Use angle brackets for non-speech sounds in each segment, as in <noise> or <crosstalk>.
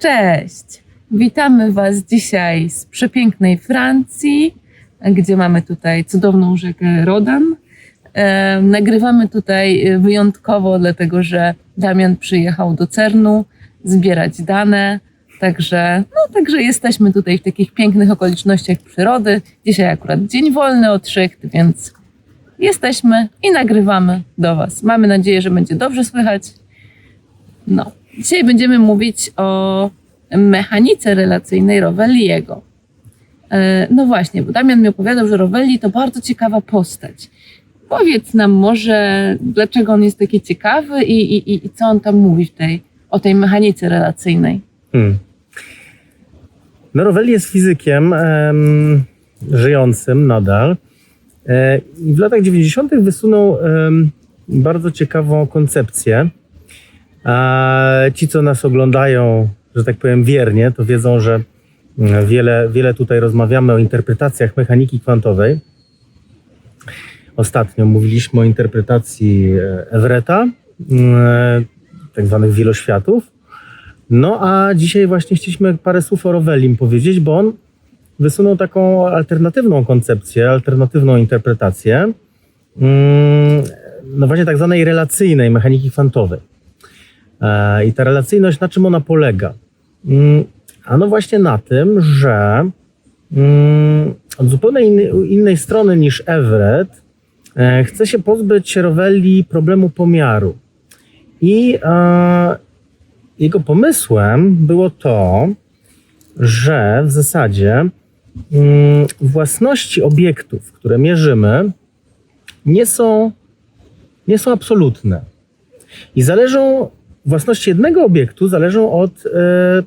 Cześć! Witamy Was dzisiaj z przepięknej Francji, gdzie mamy tutaj cudowną rzekę Rodan. E, nagrywamy tutaj wyjątkowo, dlatego że Damian przyjechał do Cernu zbierać dane. Także, no, także jesteśmy tutaj w takich pięknych okolicznościach przyrody. Dzisiaj akurat dzień wolny od trzech, więc jesteśmy i nagrywamy do Was. Mamy nadzieję, że będzie dobrze słychać. No, dzisiaj będziemy mówić o mechanice relacyjnej Rovelliego. E, No właśnie, bo Damian mi opowiadał, że Rovelli to bardzo ciekawa postać. Powiedz nam może, dlaczego on jest taki ciekawy i, i, i- co on tam mówi w tej, o tej mechanice relacyjnej. Hmm. No, Rovelli jest fizykiem em, żyjącym nadal. E, w latach 90. wysunął em, bardzo ciekawą koncepcję. A ci, co nas oglądają, że tak powiem, wiernie, to wiedzą, że mm, wiele, wiele tutaj rozmawiamy o interpretacjach mechaniki kwantowej. Ostatnio mówiliśmy o interpretacji e, Everetta, mm, tak zwanych wieloświatów. No a dzisiaj właśnie chcieliśmy parę słów o Rovellim powiedzieć, bo on wysunął taką alternatywną koncepcję, alternatywną interpretację, mm, no właśnie tak zwanej relacyjnej mechaniki kwantowej. E, I ta relacyjność, na czym ona polega? Mm, A no właśnie na tym, że mm, od zupełnie innej, strony niż Everett e, chce się pozbyć Rovelli problemu pomiaru. I e, jego pomysłem było to, że w zasadzie mm, własności obiektów, które mierzymy, nie są, nie są absolutne. I zależą, własności jednego obiektu zależą od, e,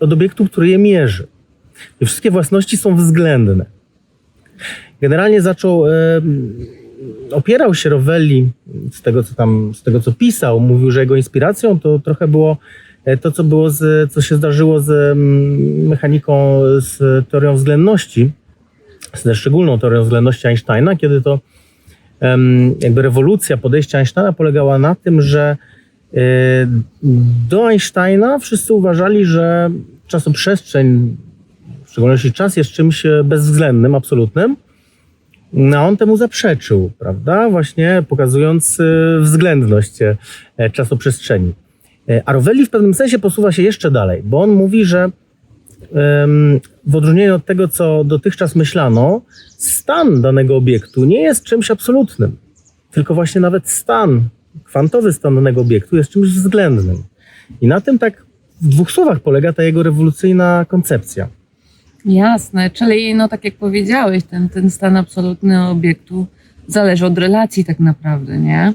od obiektu, który je mierzy. I wszystkie własności są względne. Generalnie zaczął, e, opierał się Rovelli z tego, co tam, z tego, co pisał. Mówił, że jego inspiracją to trochę było e, to, co było, z, co się zdarzyło z mm, mechaniką, z teorią względności, ze szczególną teorią względności Einsteina, kiedy to jakby rewolucja podejścia Einsteina polegała na tym, że do Einsteina wszyscy uważali, że czasoprzestrzeń, w szczególności czas jest czymś e, bezwzględnym, absolutnym, no, on temu zaprzeczył, prawda? Właśnie pokazując e, względność e, e, czasoprzestrzeni. E, A Rovelli w pewnym sensie posuwa się jeszcze dalej, bo on mówi, że w odróżnieniu od tego, co dotychczas myślano, stan danego obiektu nie jest czymś absolutnym, tylko właśnie nawet stan, kwantowy stan danego obiektu jest czymś względnym. I na tym tak w dwóch słowach polega ta jego rewolucyjna koncepcja. Jasne, czyli no tak jak powiedziałeś, ten, ten stan absolutny obiektu zależy od relacji tak naprawdę, nie?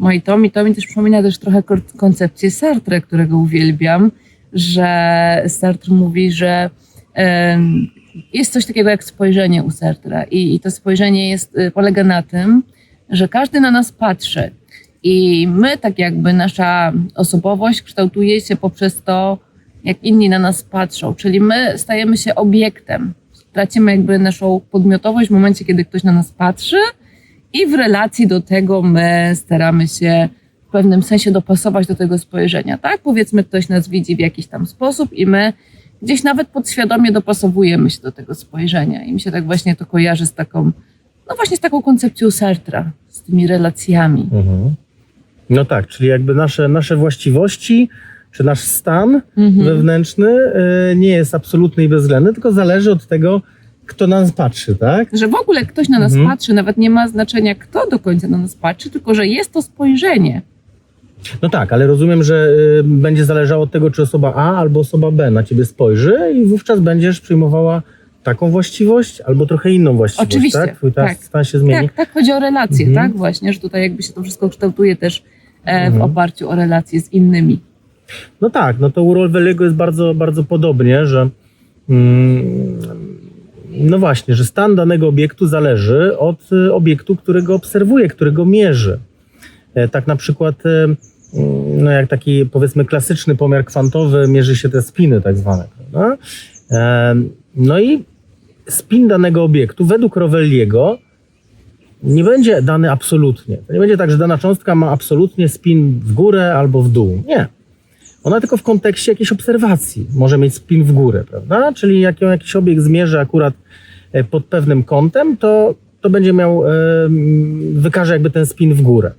No i to mi, to mi też przypomina też trochę kon- koncepcję Sartre, którego uwielbiam, że Sartre mówi, że jest coś takiego jak spojrzenie u Sartra i, i to spojrzenie jest, y, polega na tym, że każdy na nas patrzy i my tak jakby nasza osobowość kształtuje się poprzez to, jak inni na nas patrzą, czyli my stajemy się obiektem. Tracimy jakby naszą podmiotowość w momencie, kiedy ktoś na nas patrzy i w relacji do tego my staramy się w pewnym sensie dopasować do tego spojrzenia, tak? Powiedzmy, ktoś nas widzi w jakiś tam sposób i my gdzieś nawet podświadomie dopasowujemy się do tego spojrzenia i mi się tak właśnie to kojarzy z taką, no właśnie z taką koncepcją Sartra, z tymi relacjami. No tak, czyli jakby nasze, nasze właściwości, czy nasz stan Mhm. wewnętrzny y, nie jest absolutny i bezwzględny, tylko zależy od tego, kto na nas patrzy, tak? Że w ogóle ktoś na nas Mhm. patrzy, nawet nie ma znaczenia, kto do końca na nas patrzy, tylko że jest to spojrzenie. No tak, ale rozumiem, że y, będzie zależało od tego, czy osoba A albo osoba B na ciebie spojrzy i wówczas będziesz przyjmowała taką właściwość albo trochę inną właściwość, Oczywiście, tak? Twój ta- tak. stan się zmieni. Tak, tak chodzi o relacje, Mhm. tak? Właśnie, że tutaj jakby się to wszystko kształtuje też w Mhm. oparciu o relacje z innymi. No tak, no to u Rolwelliego jest bardzo, bardzo podobnie, że mm, no właśnie, że stan danego obiektu zależy od y, obiektu, którego obserwuje, którego mierzy. E, Tak na przykład, e, mm, no jak taki powiedzmy klasyczny pomiar kwantowy mierzy się te spiny tak zwane, prawda? E, No i spin danego obiektu według Rovelliego nie będzie dany absolutnie. To nie będzie tak, że dana cząstka ma absolutnie spin w górę albo w dół. Nie. ona tylko w kontekście jakiejś obserwacji może mieć spin w górę, prawda? Czyli jak ją jakiś obiekt zmierzy akurat e, pod pewnym kątem, to, to będzie miał, e, mm, wykaże jakby ten spin w górę.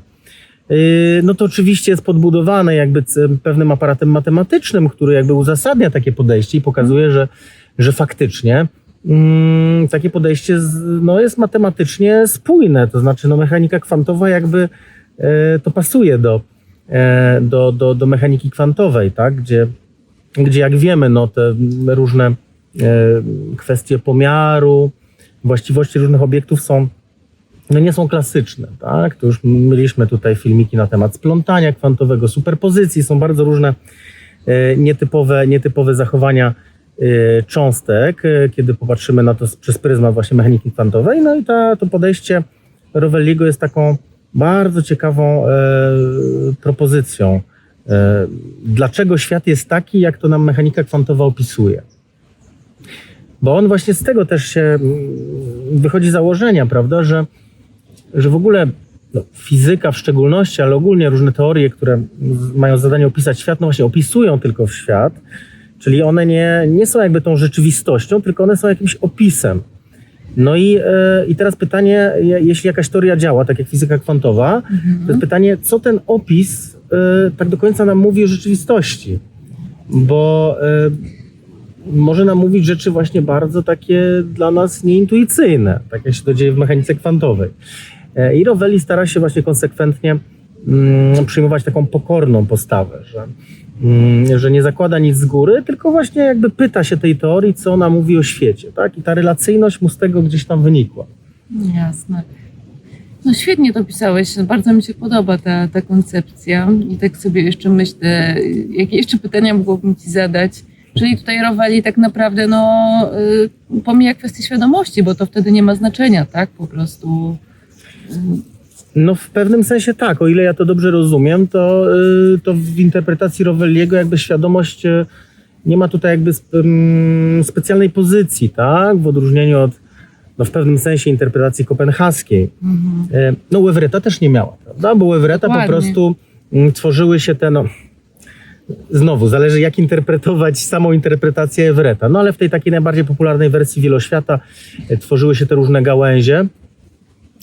Yy, No to oczywiście jest podbudowane jakby pewnym aparatem matematycznym, który jakby uzasadnia takie podejście i pokazuje, że, że faktycznie takie podejście z, no jest matematycznie spójne. To znaczy no mechanika kwantowa jakby e, to pasuje do, e, do, do, do mechaniki kwantowej, tak? gdzie, gdzie jak wiemy no te różne e, kwestie pomiaru, właściwości różnych obiektów są no nie są klasyczne, tak? To już mieliśmy tutaj filmiki na temat splątania kwantowego, superpozycji, są bardzo różne e, nietypowe, nietypowe zachowania cząstek, e, kiedy popatrzymy na to przez pryzmat właśnie mechaniki kwantowej. No i ta, to podejście Rovelliego jest taką bardzo ciekawą e, propozycją. E, dlaczego świat jest taki, jak to nam mechanika kwantowa opisuje? Bo on właśnie z tego też się mm, wychodzi z założenia, prawda, że, że w ogóle no, fizyka w szczególności, ale ogólnie różne teorie, które mają zadanie opisać świat, no właśnie opisują tylko świat, czyli one nie, nie są jakby tą rzeczywistością, tylko one są jakimś opisem. No i, e, i teraz pytanie, je- jeśli jakaś teoria działa, tak jak fizyka kwantowa, to jest pytanie, co ten opis e, tak do końca nam mówi o rzeczywistości. Bo e, może nam mówić rzeczy właśnie bardzo takie dla nas nieintuicyjne, tak jak się to dzieje w mechanice kwantowej. I Rovelli stara się właśnie konsekwentnie mm, przyjmować taką pokorną postawę, że, że nie zakłada nic z góry, tylko właśnie jakby pyta się tej teorii, co ona mówi o świecie, tak? I ta relacyjność mu z tego gdzieś tam wynikła. Jasne. No świetnie to pisałeś, bardzo mi się podoba ta, ta koncepcja i tak sobie jeszcze myślę, jakie jeszcze pytania mogłabym Ci zadać. Czyli tutaj Rowali tak naprawdę no, y, pomija kwestię świadomości, bo to wtedy nie ma znaczenia, tak? Po prostu. No w pewnym sensie tak, o ile ja to dobrze rozumiem, to, y, to w interpretacji Rovelliego jakby świadomość y, nie ma tutaj jakby mm, specjalnej pozycji, tak? W odróżnieniu od no w pewnym sensie interpretacji kopenhaskiej. Mhm. E, No Łewreta też nie miała, prawda? Bo Łewreta po Dokładnie. prostu mm, tworzyły się te, no znowu, zależy jak interpretować samą interpretację Ewreta. No ale w tej takiej najbardziej popularnej wersji Wieloświata tworzyły się te różne gałęzie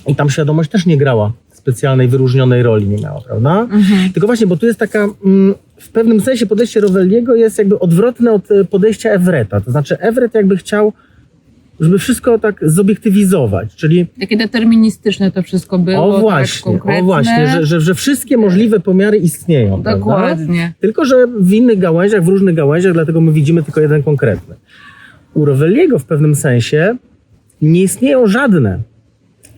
i tam świadomość też nie grała specjalnej, wyróżnionej roli, nie miała, prawda? Mhm. Tylko właśnie, bo tu jest taka, mm, w pewnym sensie podejście Rovelliego jest jakby odwrotne od e, podejścia Everetta. To znaczy Everett jakby chciał, żeby wszystko tak zobiektywizować, czyli Takie deterministyczne to wszystko było. o tak właśnie, konkretne. o właśnie, że, że, że wszystkie możliwe pomiary istnieją, prawda? Dokładnie. Tylko, że w innych gałęziach, w różnych gałęziach, dlatego my widzimy tylko jeden konkretny. U Rovelliego w pewnym sensie nie istnieją żadne,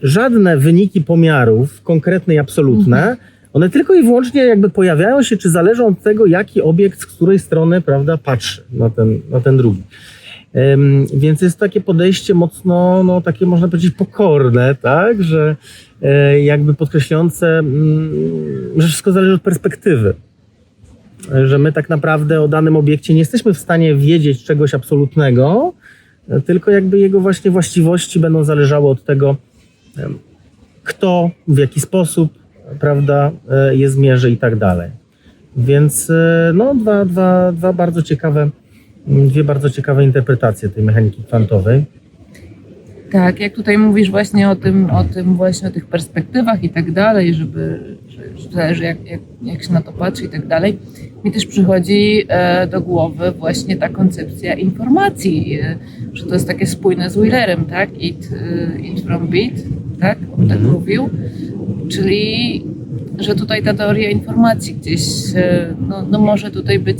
żadne wyniki pomiarów, konkretne i absolutne. One tylko i wyłącznie jakby pojawiają się, czy zależą od tego, jaki obiekt z której strony, prawda, patrzy na ten, na ten drugi. Ym, więc jest takie podejście mocno, no takie można powiedzieć pokorne, tak, że e, jakby podkreślające, mm, że wszystko zależy od perspektywy że my tak naprawdę o danym obiekcie nie jesteśmy w stanie wiedzieć czegoś absolutnego, tylko jakby jego właśnie właściwości będą zależały od tego, kto, w jaki sposób, prawda, e, je zmierzy i tak dalej. Więc e, no, dwa, dwa, dwa bardzo ciekawe, dwie bardzo ciekawe interpretacje tej mechaniki kwantowej. Tak, jak tutaj mówisz właśnie o tym, o tym właśnie o tych perspektywach i tak dalej, żeby, że, że zależy jak, jak, jak się na to patrzy i tak dalej, mi też przychodzi e, do głowy właśnie ta koncepcja informacji, e, że to jest takie spójne z Wheelerem, tak? It, e, it from bit, tak? On tak Mhm. mówił. Czyli, że tutaj ta teoria informacji gdzieś, no, no może tutaj być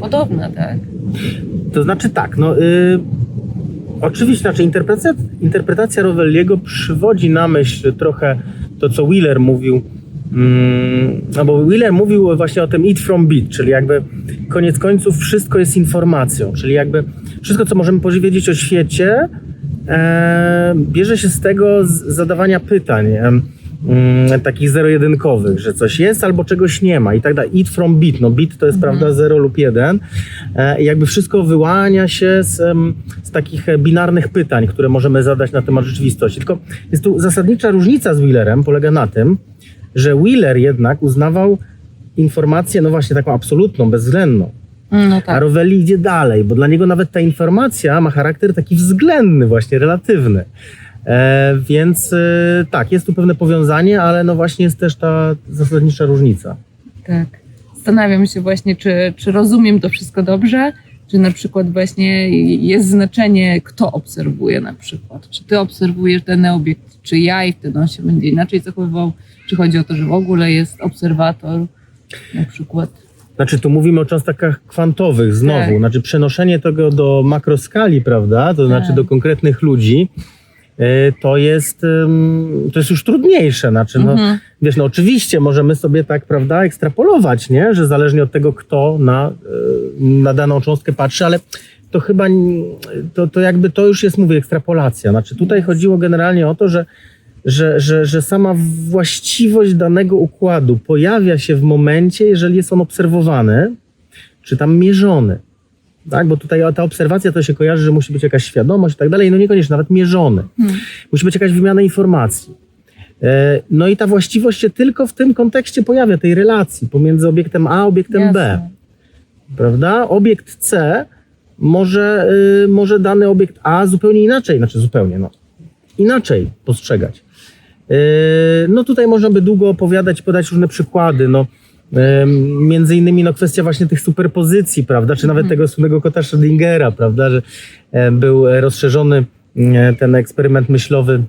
podobna, tak? To znaczy tak, no y, oczywiście, znaczy interpretacja, interpretacja Rovelliego przywodzi na myśl trochę to, co Wheeler mówił, mm, no bo Wheeler mówił właśnie o tym eat from bit, czyli jakby koniec końców wszystko jest informacją, czyli jakby wszystko, co możemy powiedzieć o świecie, e, bierze się z tego z zadawania pytań. Mm, takich zero-jedynkowych, że coś jest albo czegoś nie ma i tak dalej. Eat from bit, no bit to jest Mhm. prawda 0 lub 1 e, jakby wszystko wyłania się z, z takich e, binarnych pytań, które możemy zadać na temat rzeczywistości. Tylko jest tu zasadnicza różnica z Wheelerem, polega na tym, że Wheeler jednak uznawał informację, no właśnie taką absolutną, bezwzględną. No A tak. Rovelli idzie dalej, bo dla niego nawet ta informacja ma charakter taki względny, właśnie relatywny. E, więc e, tak, jest tu pewne powiązanie, ale no właśnie jest też ta zasadnicza różnica. Tak. Zastanawiam się właśnie, czy, czy rozumiem to wszystko dobrze, czy na przykład właśnie jest znaczenie, kto obserwuje na przykład. Czy ty obserwujesz dany obiekt, czy ja i wtedy on się będzie inaczej zachowywał, czy chodzi o to, że w ogóle jest obserwator na przykład. Znaczy, tu mówimy o cząstkach kwantowych znowu, Tak. znaczy przenoszenie tego do makroskali, prawda, to znaczy Tak. do konkretnych ludzi, to jest, to jest już trudniejsze. Znaczy, no, Mhm. wiesz, no oczywiście możemy sobie tak, prawda, ekstrapolować, nie, że zależnie od tego, kto na, e, na daną cząstkę patrzy, ale to chyba, to, to jakby to już jest, mówię, ekstrapolacja. Znaczy, tutaj chodziło generalnie o to, że że, że, że sama właściwość danego układu pojawia się w momencie, jeżeli jest on obserwowany, czy tam mierzony. Tak? Bo tutaj ta obserwacja to się kojarzy, że musi być jakaś świadomość i tak dalej, no niekoniecznie, nawet mierzony. Hmm. Musi być jakaś wymiana informacji. E, No i ta właściwość się tylko w tym kontekście pojawia, tej relacji pomiędzy obiektem A a obiektem B Jasne. prawda? Obiekt C może, y, może dany obiekt A zupełnie inaczej, znaczy zupełnie, no, inaczej postrzegać. Y, no tutaj można by długo opowiadać, podać różne przykłady, no, między innymi no, kwestia właśnie tych superpozycji, prawda, czy nawet tego słynnego kota Schrödingera, prawda, że e, był e, rozszerzony e, ten eksperyment myślowy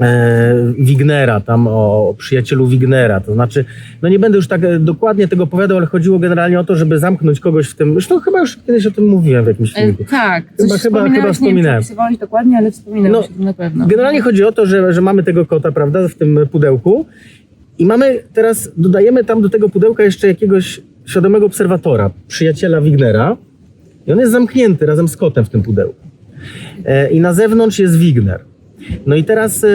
e, Wignera, tam o, przyjacielu Wignera. To znaczy, no nie będę już tak e, dokładnie tego opowiadał, ale chodziło generalnie o to, żeby zamknąć kogoś w tym. Zresztą chyba już kiedyś o tym mówiłem w jakimś E, filmiku. tak, Chyba- chyba- chyba nie wspominałem. opisywałeś dokładnie, ale wspominałeś No, na pewno. Generalnie chodzi o to, że, że mamy tego kota, prawda, w tym pudełku i mamy teraz, dodajemy tam do tego pudełka jeszcze jakiegoś świadomego obserwatora, przyjaciela Wignera i on jest zamknięty razem z kotem w tym pudełku. E, I na zewnątrz jest Wigner. No i teraz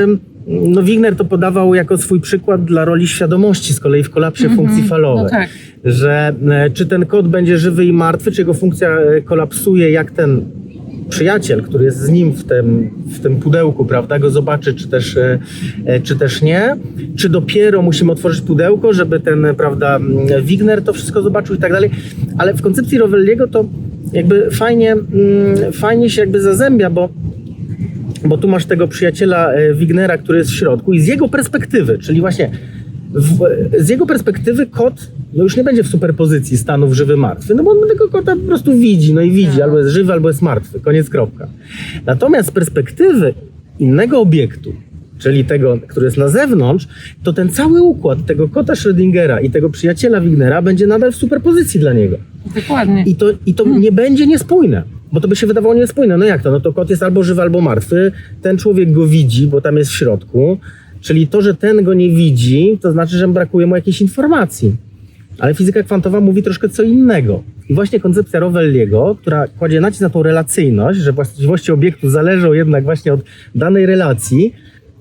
no Wigner to podawał jako swój przykład dla roli świadomości z kolei w kolapsie funkcji falowej No tak. że e, czy ten kod będzie żywy i martwy, czy jego funkcja e, kolapsuje, jak ten przyjaciel, który jest z nim w tym, w tym pudełku, prawda, go zobaczy, czy też, e, e, czy też nie, czy dopiero musimy otworzyć pudełko, żeby ten, prawda, Wigner to wszystko zobaczył i tak dalej, ale w koncepcji Rovelliego to jakby fajnie, fajnie się jakby zazębia, bo bo tu masz tego przyjaciela e, Wignera, który jest w środku i z jego perspektywy, czyli właśnie w, z jego perspektywy kot no już nie będzie w superpozycji stanów żywy, martwy, no bo on tego kota po prostu widzi, no i widzi, Tak. albo jest żywy, albo jest martwy, koniec kropka. Natomiast z perspektywy innego obiektu, czyli tego, który jest na zewnątrz, to ten cały układ tego kota Schrödingera i tego przyjaciela Wignera będzie nadal w superpozycji dla niego. Dokładnie. I to, i to Hmm. nie będzie niespójne. Bo to by się wydawało niespójne. No jak to? No to kot jest albo żywy, albo martwy. Ten człowiek go widzi, bo tam jest w środku. Czyli to, że ten go nie widzi, to znaczy, że brakuje mu jakiejś informacji. Ale fizyka kwantowa mówi troszkę co innego. I właśnie koncepcja Rovelliego, która kładzie nacisk na tą relacyjność, że właściwości obiektu zależą jednak właśnie od danej relacji,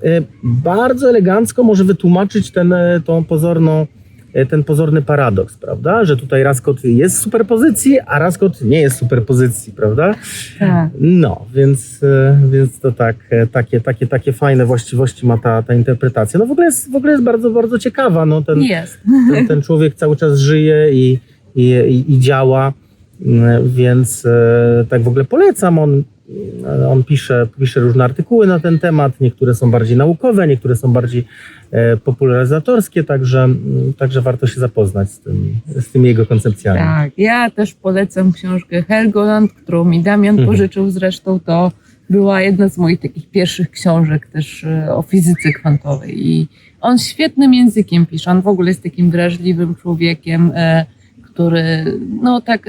e, bardzo elegancko może wytłumaczyć ten, e, tą pozorną, ten pozorny paradoks, prawda? Że tutaj raz kot jest w superpozycji, a raz kot nie jest w superpozycji, prawda? tak. No, więc, e, więc to tak, e, takie, takie, takie fajne właściwości ma ta, ta interpretacja. No w ogóle jest, w ogóle jest bardzo, bardzo ciekawa. No, ten, Jest. ten, ten człowiek cały czas żyje i, i, i, działa, Mm, więc e, tak w ogóle polecam. On, e, on pisze, pisze różne artykuły na ten temat. Niektóre są bardziej naukowe, niektóre są bardziej e, popularyzatorskie, także, mm, także warto się zapoznać z, tym, z tymi jego koncepcjami. Tak, ja też polecam książkę Helgoland, którą mi Damian Mhm. pożyczył zresztą. To była jedna z moich takich pierwszych książek też e, o fizyce kwantowej. I on świetnym językiem pisze. On w ogóle jest takim wrażliwym człowiekiem, e, który, no tak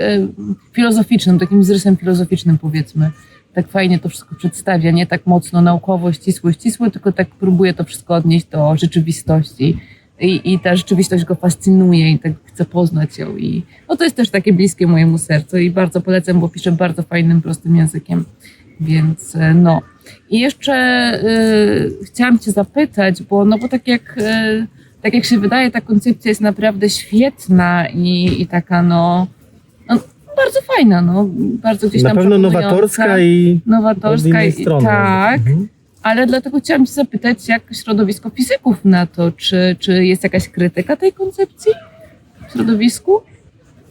filozoficznym, takim zrysem filozoficznym powiedzmy. Tak fajnie to wszystko przedstawia, nie tak mocno naukowo, ścisłe, ścisłe, tylko tak próbuje to wszystko odnieść do rzeczywistości. I, I ta rzeczywistość go fascynuje i tak chce poznać ją. I no to jest też takie bliskie mojemu sercu i bardzo polecam, bo pisze bardzo fajnym, prostym językiem. Więc e, no. I jeszcze y, chciałam Cię zapytać, bo no bo tak jak, y, tak jak się wydaje, ta koncepcja jest naprawdę świetna i, i taka no bardzo fajna, no bardzo gdzieś Na tam pewno nowatorska i od nowatorska innej i strony. tak. Mhm. Ale dlatego chciałam Cię zapytać, jak środowisko fizyków na to, czy, czy jest jakaś krytyka tej koncepcji? w środowisku?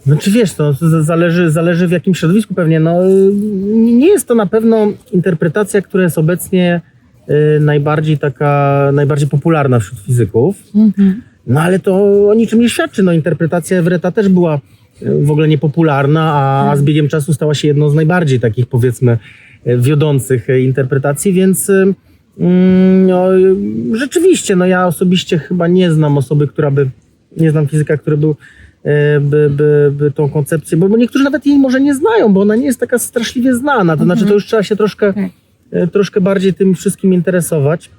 Znaczy wiesz, to zależy, zależy w jakim środowisku pewnie. No, y, nie jest to na pewno interpretacja, która jest obecnie y, najbardziej taka, najbardziej popularna wśród fizyków. Mhm. No ale to o niczym nie świadczy. No, interpretacja Everetta też była w ogóle niepopularna, a, a z biegiem czasu stała się jedną z najbardziej takich powiedzmy y, wiodących y, interpretacji, więc y, mm, no, rzeczywiście, no ja osobiście chyba nie znam osoby, która by, nie znam fizyka, który był by, by, by tą koncepcję, bo, bo niektórzy nawet jej może nie znają, bo ona nie jest taka straszliwie znana, to znaczy to już trzeba się troszkę, Tak. troszkę bardziej tym wszystkim interesować.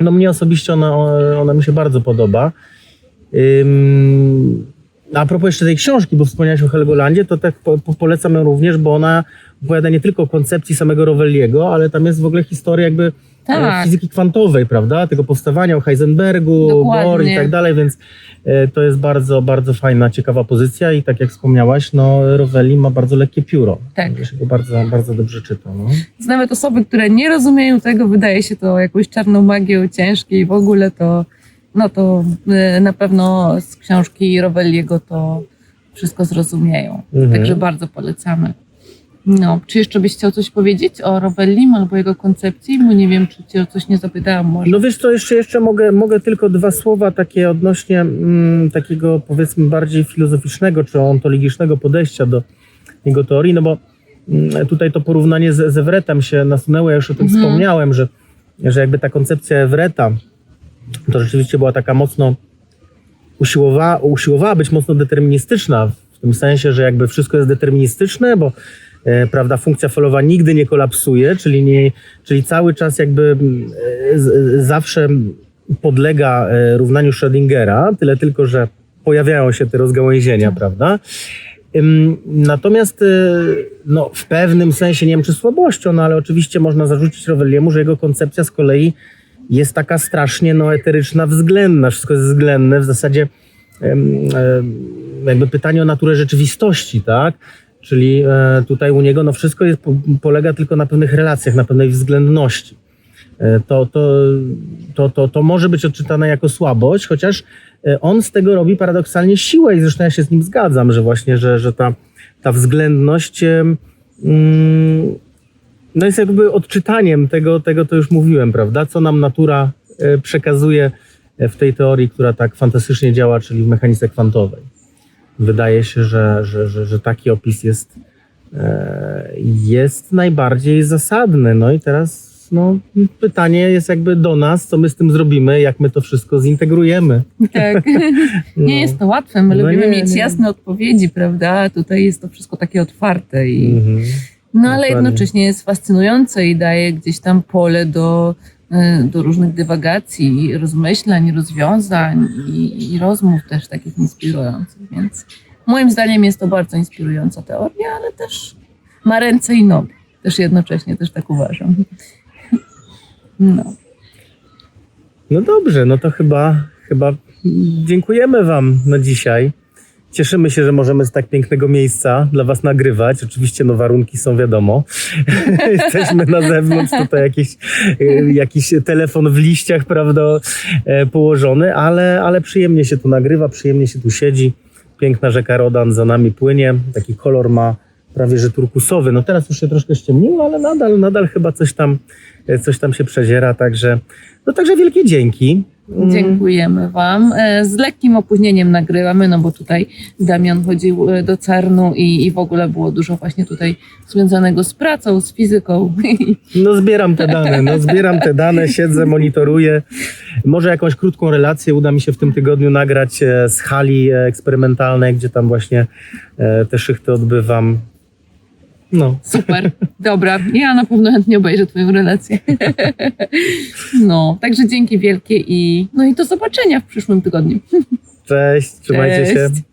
No mnie osobiście ona, ona mi się bardzo podoba. Ym, a propos jeszcze tej książki, bo wspomniałeś o Helgolandzie, to tak po, po, polecam ją również, bo ona opowiada nie tylko o koncepcji samego Rovelliego, ale tam jest w ogóle historia jakby Tak. e, fizyki kwantowej, prawda? Tego powstawania o Heisenbergu, Dokładnie. Bohr i tak dalej, więc e, to jest bardzo, bardzo fajna, ciekawa pozycja i tak jak wspomniałaś, no Rovelli ma bardzo lekkie pióro. Tak. Ja się go bardzo, bardzo dobrze czyta. No. Nawet osoby, które nie rozumieją tego, wydaje się to jakąś czarną magią, ciężkie i w ogóle to, no to y, na pewno z książki Rovelliego to wszystko zrozumieją. Mhm. Także bardzo polecamy. No, czy jeszcze byś chciał coś powiedzieć o Rovellim albo jego koncepcji? Bo nie wiem, czy cię o coś nie zapytałam może. No wiesz co, jeszcze, jeszcze mogę, mogę tylko dwa słowa takie odnośnie mm, takiego powiedzmy bardziej filozoficznego czy ontologicznego podejścia do jego teorii, no bo mm, tutaj to porównanie z, z Everettem się nasunęło, ja już o tym Mhm. wspomniałem, że, że jakby ta koncepcja Everetta to rzeczywiście była taka mocno usiłowa, usiłowała być mocno deterministyczna, w tym sensie, że jakby wszystko jest deterministyczne, bo e, prawda, funkcja falowa nigdy nie kolapsuje, czyli, nie, czyli cały czas jakby e, z, zawsze podlega e, równaniu Schrödingera, tyle tylko, że pojawiają się te rozgałęzienia, prawda? Natomiast e, no, w pewnym sensie, nie wiem czy słabością, no ale oczywiście można zarzucić Rovelliemu, że jego koncepcja z kolei jest taka strasznie no, eteryczna, względna. Wszystko jest względne. W zasadzie jakby pytanie o naturę rzeczywistości, tak? Czyli e, tutaj u niego no, wszystko jest, po- polega tylko na pewnych relacjach, na pewnej względności. E, To, to, to, to, to może być odczytane jako słabość, chociaż e, on z tego robi paradoksalnie siłę i zresztą ja się z nim zgadzam, że właśnie, że, że ta, ta względność mm, no jest jakby odczytaniem tego, tego, to już mówiłem, prawda? Co nam natura e, przekazuje e, w tej teorii, która tak fantastycznie działa, czyli w mechanice kwantowej. Wydaje się, że, że, że, że taki opis jest, e, jest najbardziej zasadny. No i teraz no, pytanie jest jakby do nas, co my z tym zrobimy, jak my to wszystko zintegrujemy. Tak. <laughs> No. Nie jest to łatwe. My No lubimy nie, mieć nie. jasne odpowiedzi, prawda? Tutaj jest to wszystko takie otwarte i. Mhm. No ale Dokładnie. jednocześnie jest fascynujące i daje gdzieś tam pole do, y, do różnych dywagacji, rozmyślań, rozwiązań i, i rozmów też takich inspirujących. Więc moim zdaniem jest to bardzo inspirująca teoria, ale też ma ręce i nogi. Też jednocześnie też tak uważam. <laughs> No. No dobrze, no to chyba, chyba dziękujemy Wam na dzisiaj. Cieszymy się, że możemy z tak pięknego miejsca dla Was nagrywać. Oczywiście no warunki są wiadomo. <laughs> Jesteśmy na zewnątrz, tutaj jakiś, e, jakiś telefon w liściach, prawda, e, położony, ale, ale przyjemnie się tu nagrywa, przyjemnie się tu siedzi. Piękna rzeka Rodan za nami płynie. Taki kolor ma prawie że turkusowy. No teraz już się troszkę ściemniło, ale nadal, nadal chyba coś tam, e, coś tam się przedziera, także, no także wielkie dzięki. Mm. Dziękujemy Wam. E, Z lekkim opóźnieniem nagrywamy, no bo tutaj Damian chodził e, do Cernu i, i w ogóle było dużo właśnie tutaj związanego z pracą, z fizyką. No zbieram te dane, no zbieram te dane, siedzę, monitoruję. Może jakąś krótką relację uda mi się w tym tygodniu nagrać e, z hali eksperymentalnej, gdzie tam właśnie te szychty odbywam. No, Super, dobra. Ja na pewno chętnie obejrzę Twoją relację. <laughs> No, także dzięki wielkie i no i do zobaczenia w przyszłym tygodniu. cześć, trzymajcie się. Cześć.